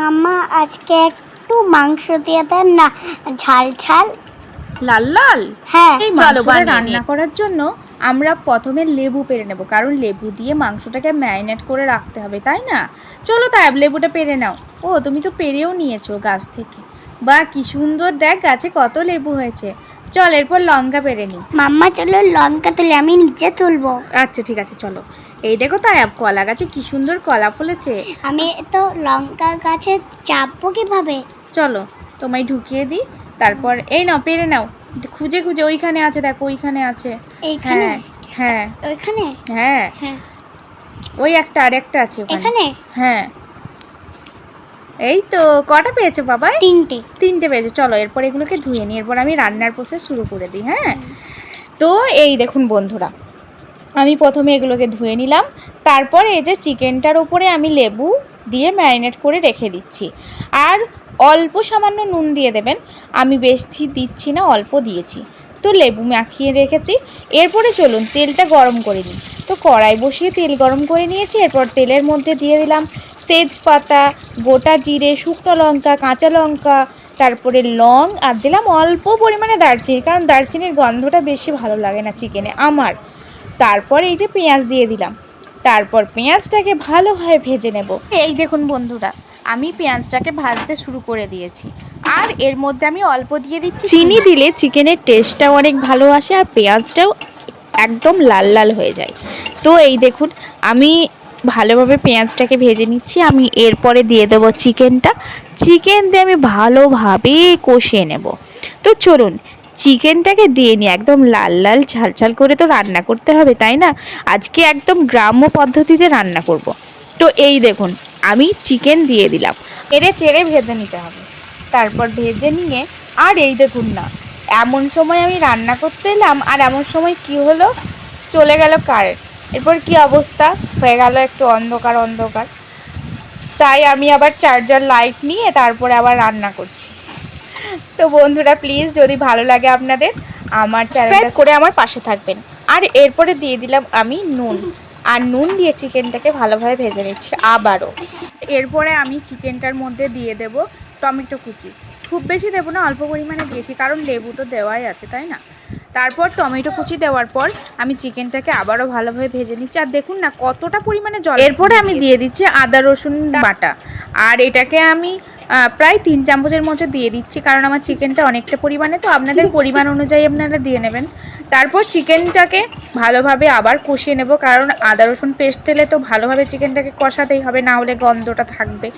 মামা আজকে একটু মাংস দিয়ে দেন না ঝাল ঝাল। লাল লাল? হ্যাঁ। এই চলো মাংসটা রান্না করার জন্য আমরা প্রথমে লেবু পেরে নেব কারণ লেবু দিয়ে মাংসটাকে ম্যারিনেট করে রাখতে হবে তাই না? চলো তাই লেবুটা পেরে নাও। ও তুমি তো পেরেও নিয়েছো গাছ থেকে। বা কি সুন্দর! দেখ গাছে কত লেবু হয়েছে। চল এরপর লঙ্কা পেরে নিই মাম্মা চলো লঙ্কা তুলে আমি নিচে তুলবো। আচ্ছা ঠিক আছে চলো। এই দেখো তাই কলা গাছে কি সুন্দর কলা ফলেছে। আমি তো লঙ্কা গাছে চাপবো কীভাবে? চলো তোমায় ঢুকিয়ে দিই। তারপর এই নাও পেরে নাও। খুঁজে খুঁজে ওইখানে আছে দেখো ওইখানে আছে। এইখানে? হ্যাঁ হ্যাঁ। ওইখানে? হ্যাঁ। হ্যাঁ। ওই একটা আর একটা আছে ওখানে। এখানে? হ্যাঁ। এই তো কটা পেয়েছ বাবা? তিনটে। তিনটে পেয়েছ। চলো এরপর এগুলোকে ধুয়ে নিই। এরপর আমি রান্নার প্রসেস শুরু করে দিই হ্যাঁ? তো এই দেখুন বন্ধুরা আমি প্রথমে এগুলোকে ধুয়ে নিলাম। তারপর এই যে চিকেনটার ওপরে আমি লেবু দিয়ে ম্যারিনেট করে রেখে দিচ্ছি। আর অল্প সামান্য নুন দিয়ে দেবেন। আমি বেশি দিচ্ছি না অল্প দিয়েছি। তো লেবু মাখিয়ে রেখেছি। এরপরে চলুন তেলটা গরম করে নিই। তো কড়াই বসিয়ে তেল গরম করে নিয়েছি। এরপর তেলের মধ্যে দিয়ে দিলাম তেজপাতা, গোটা জিরে, শুকনো লঙ্কা, কাঁচা লঙ্কা, তারপরে লং আর দিলাম অল্প পরিমাণে দারচিনি, কারণ দারচিনির গন্ধটা বেশি ভালো লাগে না চিকেনে আমার। তারপর এই যে পেঁয়াজ দিয়ে দিলাম। তারপর পেঁয়াজটাকে ভালোভাবে ভেজে নেব। এই দেখুন বন্ধুরা, আমি পেঁয়াজটাকে ভাজতে শুরু করে দিয়েছি। আর এর মধ্যে আমি অল্প দিয়ে দিচ্ছি চিনি। দিলে চিকেনের টেস্টটাও অনেক ভালো আসে আর পেঁয়াজটাও একদম লাল লাল হয়ে যায়। তো এই দেখুন, আমি ভালোভাবে পেঁয়াজটাকে ভেজে নিচ্ছি। আমি এরপরে দিয়ে দেবো চিকেনটা। চিকেন দিয়ে আমি ভালোভাবে কষিয়ে নেব। তো চলুন, চিকেনটাকে দিয়ে নিই। একদম লাল লাল, ঝাল ঝাল করে তো রান্না করতে হবে, তাই না? আজকে একদম গ্রাম্য পদ্ধতিতে রান্না করব। তো এই দেখুন, আমি চিকেন দিয়ে দিলাম। এড়ে চেড়ে ভেজে নিতে হবে। তারপর ভেজে নিয়ে, আর এই দেখুন না, এমন সময় আমি রান্না করতে এলাম, আর এমন সময় কি হলো? চলে গেল কারেন্ট এরপর কি অবস্থা? হয়ে গেল একটু অন্ধকার অন্ধকার। তাই আমি আবার চার্জার লাইট নিয়ে তারপরে আবার রান্না করছি। তো বন্ধুরা প্লিজ যদি ভালো লাগে আপনাদের আমার চ্যানেলটা করে আমার পাশে থাকবেন। আর এরপরে দিয়ে দিলাম আমি নুন। আর নুন দিয়ে চিকেনটাকে ভালোভাবে ভেজে নিচ্ছি আবারও। এরপরে আমি চিকেনটার মধ্যে দিয়ে দেব টমেটো কুচি। খুব বেশি দেবো না অল্প পরিমাণে দিয়েছি কারণ লেবু তো দেওয়াই আছে তাই না? তারপর টমেটো কুচি দেওয়ার পর আমি চিকেনটাকে আবারও ভালোভাবে ভেজে নিচ্ছি। আর দেখুন না কতটা পরিমাণে জল এরপরে আমি দিয়ে দিচ্ছি আদা রসুন বাটা। আর এটাকে আমি প্রায় তিন চামচের মতো দিয়ে দিচ্ছি কারণ আমার চিকেনটা অনেকটা পরিমাণে তো আপনাদের পরিমাণ অনুযায়ী আপনারা দিয়ে নেবেন। তারপর চিকেনটাকে ভালোভাবে আবার কষিয়ে নেব কারণ আদা রসুন পেস্ট দিলে তো ভালোভাবে চিকেনটাকে কষাতেই হবে না হলে গন্ধটা থাকবে।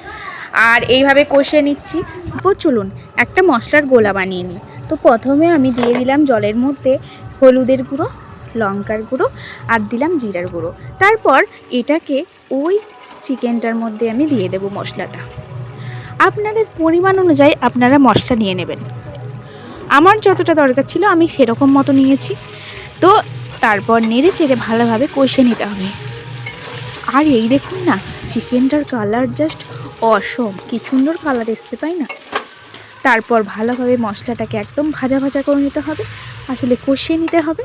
আর এইভাবে কষিয়ে নিচ্ছি। তারপর চলুন একটা মশলার গোলা বানিয়ে নিই। তো প্রথমে আমি দিয়ে দিলাম জলের মধ্যে হলুদের গুঁড়ো, লঙ্কার গুঁড়ো আর দিলাম জিরার গুঁড়ো। তারপর এটাকে ওই চিকেনটার মধ্যে আমি দিয়ে দেবো মশলাটা। আপনাদের পরিমাণ অনুযায়ী আপনারা মশলা নিয়ে নেবেন। আমার যতটা দরকার ছিল আমি সেরকম মতো নিয়েছি। তো তারপর নেড়ে চেড়ে ভালোভাবে কষে নিতে হবে। আর এই দেখুন না, চিকেনটার কালার জাস্ট অসম কি সুন্দর কালার এসছে, তাই না? তারপর ভালোভাবে মশলাটাকে একদম ভাজা ভাজা করে নিতে হবে। আসলে কষিয়ে নিতে হবে।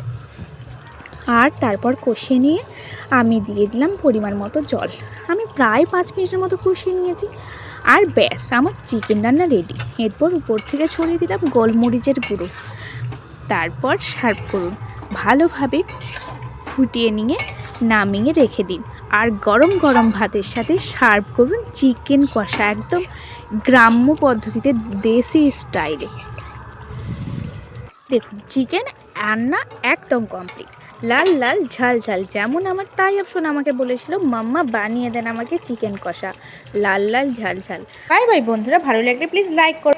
আর তারপর কষিয়ে নিয়ে আমি দিয়ে দিলাম পরিমাণ মতো জল। আমি প্রায় পাঁচ মিনিটের মতো কষিয়ে নিয়েছি। আর ব্যাস, আমার চিকেন রান্না রেডি এরপর উপর থেকে ছড়িয়ে দিলাম গোলমরিচের গুঁড়ো। তারপর সার্ভ করুন। ভালোভাবে ফুটিয়ে নিয়ে নামিয়ে রেখে দিন। আর গরম গরম ভাতের সাথে সার্ভ করুন চিকেন কষা, একদম গ্রাম্য পদ্ধতিতে দেশি স্টাইলে। দেখুন, চিকেন রান্না একদম কমপ্লিট লাল লাল, ঝাল ঝাল, যেমন আমার তাই অপশন আমাকে বলেছিল, মাম্মা, বানিয়ে দেন আমাকে চিকেন কষা। লাল লাল, ঝাল ঝাল। বাই বাই, বন্ধুরা, ভালো লাগলে প্লিজ লাইক করো।